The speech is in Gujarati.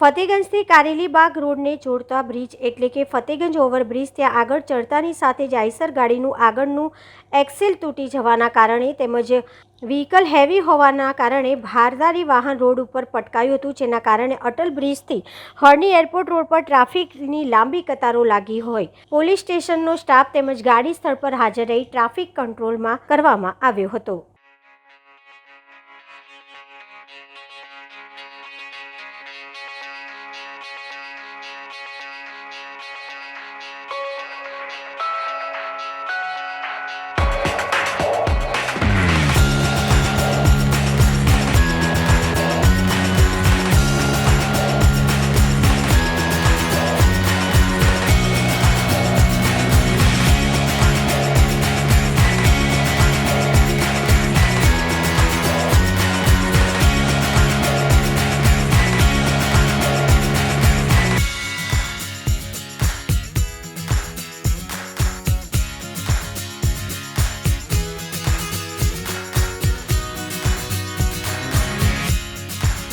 ફતેગંજથી કારેલીબાગ રોડને જોડતા બ્રિજ એટલે કે ફતેગંજ ઓવરબ્રિજ ત્યાં આગળ ચડતાની સાથે જ આઈસર ગાડીનું આગળનું એક્સેલ તૂટી જવાના કારણે તેમજ વ્હીકલ હેવી હોવાના કારણે ભારદારી વાહન રોડ ઉપર પટકાયું હતું, જેના કારણે અટલ બ્રિજથી હરણી એરપોર્ટ રોડ પર ટ્રાફિકની લાંબી કતારો લાગી હોય. પોલીસ સ્ટેશનનો સ્ટાફ તેમજ ગાડી સ્થળ પર હાજર રહી ટ્રાફિક કંટ્રોલમાં કરવામાં આવ્યો હતો.